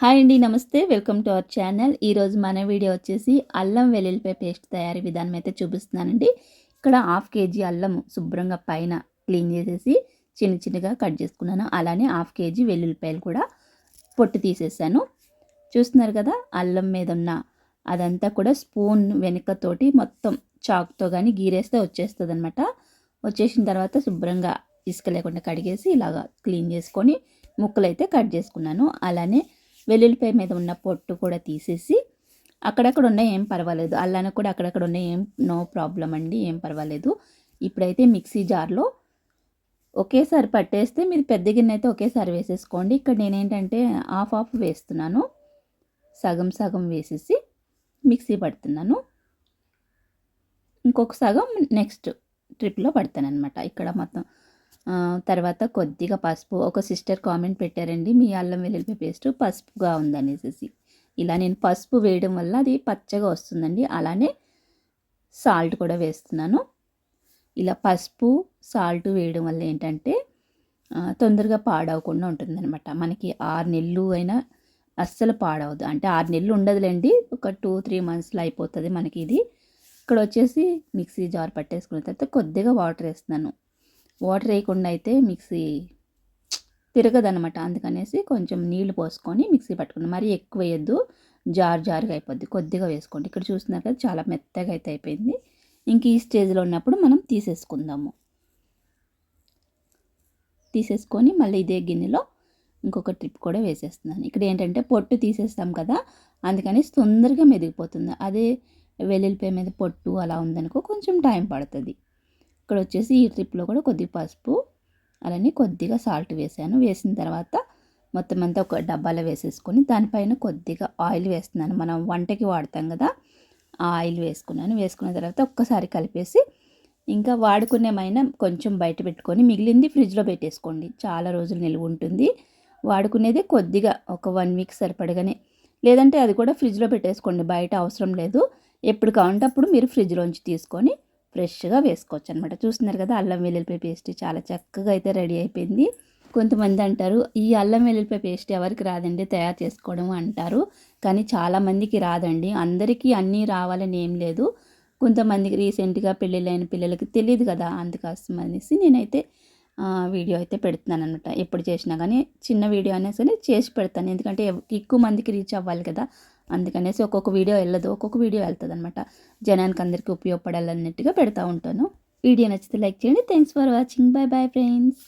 Hi అండి నమస్తే. Welcome to our channel. ఈరోజు మన వీడియో వచ్చేసి అల్లం వెల్లుల్లిపాయ పేస్ట్ తయారీ విధానం అయితే చూపిస్తున్నానండి. ఇక్కడ హాఫ్ కేజీ అల్లం శుభ్రంగా పైన క్లీన్ చేసేసి చిన్న చిన్నగా కట్ చేసుకున్నాను. అలానే హాఫ్ కేజీ వెల్లుల్లిపాయలు కూడా పొట్టు తీసేసాను. చూస్తున్నారు కదా అల్లం మీద ఉన్న అదంతా కూడా స్పూన్ వెనుకతోటి మొత్తం చాక్తో కానీ గీరేస్తే వచ్చేస్తుంది అనమాట వచ్చేసిన తర్వాత శుభ్రంగా ఇసుక లేకుండా కడిగేసి ఇలాగా క్లీన్ చేసుకొని ముక్కలు అయితే కట్ చేసుకున్నాను. అలానే వెల్లుల్లిపాయ మీద ఉన్న పొట్టు కూడా తీసేసి అక్కడక్కడ ఉన్న ఏం పర్వాలేదు. అల్లానికి కూడా అక్కడక్కడ ఉన్న ఏం నో ప్రాబ్లం అండి ఏం పర్వాలేదు. ఇప్పుడైతే మిక్సీ జార్లో ఒకేసారి పట్టేస్తే మీరు పెద్ద గిన్నె అయితే ఒకేసారి వేసేసుకోండి. ఇక్కడ నేనేంటంటే హాఫ్ హాఫ్ వేస్తున్నాను. సగం సగం వేసేసి మిక్సీ పడుతున్నాను. ఇంకొక సగం నెక్స్ట్ ట్రిప్లో పడతానమాట ఇక్కడ మొత్తం తర్వాత కొద్దిగా పసుపు ఒక సిస్టర్ కామెంట్ పెట్టారండి మీ అల్లం వెల్లుల్లి పేస్ట్ పసుపుగా ఉందనేసి ఇలా నేను పసుపు వేయడం వల్ల అది పచ్చగా వస్తుందండి అలానే సాల్ట్ కూడా వేస్తున్నాను. ఇలా పసుపు సాల్ట్ వేయడం వల్ల ఏంటంటే తొందరగా పాడవకుండా ఉంటుందన్నమాట. మనకి ఆరు నెలలు అయినా అస్సలు పాడవద్దు అంటే ఆరు నెలలు ఉండదులేండి ఒక టూ త్రీ మంత్స్లో అయిపోతుంది మనకి ఇది. ఇక్కడ వచ్చేసి మిక్సీ జార్ పట్టేసుకున్న తర్వాత కొద్దిగా వాటర్ వేస్తున్నాను. వాటర్ వేయకుండా అయితే మిక్సీ తిరగదనమాట అందుకనేసి కొంచెం నీళ్ళు పోసుకొని మిక్సీ పట్టుకున్నాం మరీ ఎక్కువ వేయద్దు. జార్ జారుగా అయిపోద్ది. కొద్దిగా వేసుకోండి. ఇక్కడ చూస్తున్నారు కదా చాలా మెత్తగా అయితే అయిపోయింది. ఇంక ఈ స్టేజ్లో ఉన్నప్పుడు మనం తీసేసుకుందాము. తీసేసుకొని మళ్ళీ ఇదే గిన్నెలో ఇంకొక ట్రిప్ కూడా వేసేస్తున్నాను. ఇక్కడ ఏంటంటే పొట్టు తీసేస్తాం కదా అందుకని తొందరగా మెదిగిపోతుంది. అదే వెల్లుల్లిపాయ మీద పొట్టు అలా ఉందనుకో కొంచెం టైం పడుతుంది. ఇక్కడ వచ్చేసి ఈ ట్రిప్లో కూడా కొద్దిగా పసుపు అలానే కొద్దిగా సాల్ట్ వేసాను. వేసిన తర్వాత మొత్తం అంతా ఒక డబ్బాలో వేసేసుకొని దానిపైన కొద్దిగా ఆయిల్ వేస్తున్నాను. మనం వంటకి వాడతాం కదా ఆ ఆయిల్ వేసుకున్నాను. వేసుకున్న తర్వాత ఒక్కసారి కలిపేసి ఇంకా వాడుకునేమైనా కొంచెం బయట పెట్టుకొని మిగిలింది ఫ్రిడ్జ్లో పెట్టేసుకోండి. చాలా రోజులు నిల్వ ఉంటుంది. వాడుకునేది కొద్దిగా ఒక వన్ వీక్ సరిపడగానే. లేదంటే అది కూడా ఫ్రిడ్జ్లో పెట్టేసుకోండి. బయట అవసరం లేదు. ఎప్పుడు కావాలంటే అప్పుడు మీరు ఫ్రిడ్జ్లోంచి తీసుకొని ఫ్రెష్గా వేసుకోవచ్చు అనమాట చూస్తున్నారు కదా అల్లం వెల్లుల్లిపాయ పేస్ట్ చాలా చక్కగా అయితే రెడీ అయిపోయింది. కొంతమంది అంటారు ఈ అల్లం వెల్లుల్లిపాయ పేస్ట్ ఎవరికి రాదండి తయారు చేసుకోవడం అంటారు. కానీ చాలామందికి రాదండి. అందరికీ అన్నీ రావాలని ఏం లేదు. కొంతమందికి రీసెంట్గా పెళ్ళిళ్ళైన పిల్లలకి తెలియదు కదా అందుకోసం అనేసి నేనైతే వీడియో అయితే పెడుతున్నాను అనమాట ఎప్పుడు చేసినా కానీ చిన్న వీడియో అయినా సరే చేసి పెడతాను. ఎందుకంటే ఎక్కువ మందికి రీచ్ అవ్వాలి కదా. అందుకనేసి ఒక్కొక్క వీడియో వెళ్ళదు. ఒక్కొక్క వీడియో వెళ్తుంది అనమాట జనానికి అందరికీ ఉపయోగపడాలన్నట్టుగా పెడతా ఉంటాను. వీడియో నచ్చితే లైక్ చేయండి. Thanks for watching bye bye friends